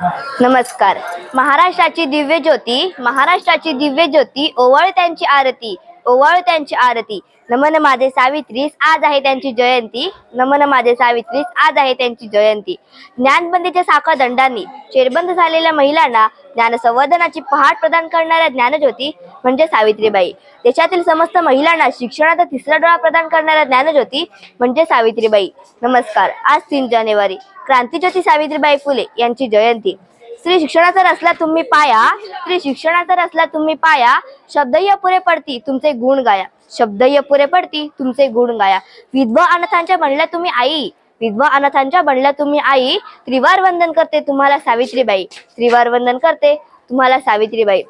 नमस्कार. महाराष्ट्राची दिव्य ज्योती महाराष्ट्राची दिव्य ज्योती ओवाळ त्यांची आरती ओवाळ त्यांची आरती. नमन माझे सावित्रीस आज आहे त्यांची जयंती. नमन माझे सावित्रीस आज आहे त्यांची जयंती. ज्ञानबंदीच्या साखर दंडांनी चेरबंद झालेल्या महिलांना ज्ञान संवर्धनाची पहाट प्रदान करणाऱ्या ज्ञानज्योती म्हणजे सावित्रीबाई. देशातील समस्त महिलांना शिक्षणाचा तिसरा डोळा प्रदान करणाऱ्या ज्ञानज्योती म्हणजे सावित्रीबाई. नमस्कार. आज तीन जानेवारी. क्रांतीज्योती सावित्रीबाई फुले यांची जयंती. स्त्री शिक्षणाचा रचला तुम्ही पाया स्त्री शिक्षणाचा रचला तुम्ही पाया शब्दही अपुरे पडती तुमचे गुण गाया. शब्दही अपुरे पडती तुमचे गुण गाया. विधवा अनाथांच्या म्हणल्या तुम्ही आई. विधवा अनाथांच्या बनल्या तुम्ही आई. त्रिवार वंदन करते तुम्हाला सावित्रीबाई. त्रिवार वंदन करते तुम्हाला सावित्रीबाई.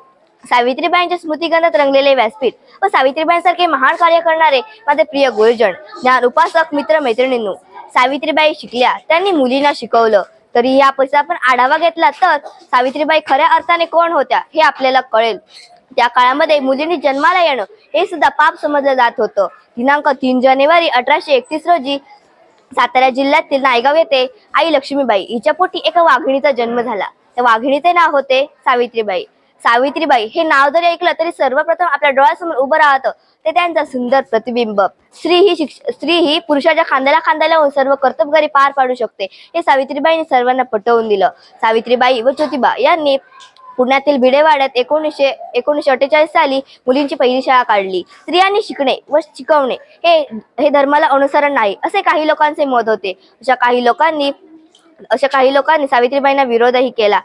सावित्रीबाईंच्या स्मृतिगंधात रंगलेले व्यासपीठ व सावित्रीबाईंसारखे महान कार्य करणारे माझे प्रिय गुरुजन ज्ञान उपासक मित्र मैत्रिणींनो सावित्रीबाई शिकल्या त्यांनी मुलींना शिकवलं. तरी या पैसा आपण आढावा घेतला तर सावित्रीबाई खऱ्या अर्थाने कोण होत्या हे आपल्याला कळेल. त्या काळामध्ये मुलींनी जन्माला येणं हे सुद्धा पाप समजलं जात होतं. दिनांक तीन जानेवारी अठराशे एकतीस रोजी सातारा जिल्ह्यातील नायगाव येथे आई लक्ष्मीबाई हिच्या पोटी एका वाघिणीचा जन्म झाला. त्या वाघिणीचे नाव होते सावित्रीबाई. सावित्रीबाई. हे नाव जरी ऐकलं तरी सर्वप्रथम आपल्या डोळ्यासमोर उभं राहतं. ते त्यांचं सुंदर प्रतिबिंब. स्त्री ही शिक्ष स्त्री ही पुरुषाच्या खांद्याला खांद्याला लावून सर्व कर्तबगारी पार पाडू शकते. हे सावित्रीबाईंनी सर्वांना पटवून दिलं. सावित्रीबाई व ज्योतिबा यांनी पुण्यातील भिडेवाड्यात एकोणीसशे एकोणीसशे अठ्ठेचाळीस साली मुलींची पहिली शाळा काढली. स्त्रियांनी शिकणे व शिकवणे हे हे धर्माला अनुसरण नाही असे काही लोकांचे मत होते. अशा काही लोकांनी अशा काही लोकांनी सावित्रीबाईंना विरोधही केला.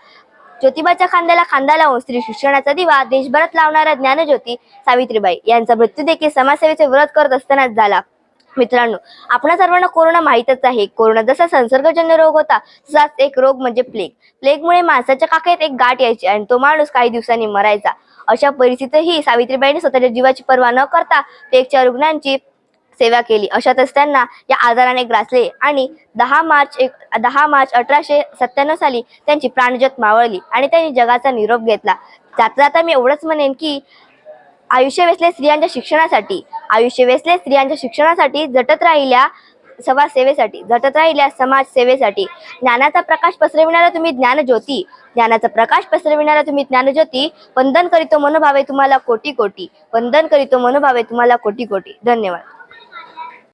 ज्योतिबाच्या खांद्याला खांदा लावून स्त्री शिक्षणाचा दिवा देशभरात लावणाऱ्या ज्ञानज्योती सावित्रीबाई यांचा मृत्यू देखील समाजसेवेचे विरोध करत असतानाच झाला. मित्रांनो आपणा सर्वांना कोरोना माहीतच आहे. कोरोना जसा संसर्गजन्य रोग होता तसाच एक रोग म्हणजे प्लेग प्लेगमुळे माणसाच्या काखेत एक गाठ यायची आणि तो माणूस काही दिवसांनी मरायचा. अशा परिस्थितीतही सावित्रीबाईंनी स्वतःच्या जीवाची पर्वा न करता प्लेगच्या रुग्णांची सेवा केली. अशातच त्यांना या आजाराने ग्रासले आणि दहा मार्च एक दहा मार्च अठराशे सत्त्याण्णव साली त्यांची प्राणज्योत मावळली आणि त्यांनी जगाचा निरोप घेतला. जाता जाता मी एवढंच म्हणेन की आयुष्य वेसले स्त्रियांच्या शिक्षणासाठी आयुष्य वेसले स्त्रियांच्या शिक्षणासाठी झटत राहिल्या समाजसेवेसाठी झटत राहिल्या समाज सेवेसाठी ज्ञानाचा प्रकाश पसरविणारा तुम्ही ज्ञानज्योती ज्ञानाचा प्रकाश पसरविणारा तुम्ही ज्ञानज्योती वंदन करीतो मनोभावे तुम्हाला कोटी कोटी वंदन करीतो मनोभावे तुम्हाला कोटी कोटी. धन्यवाद.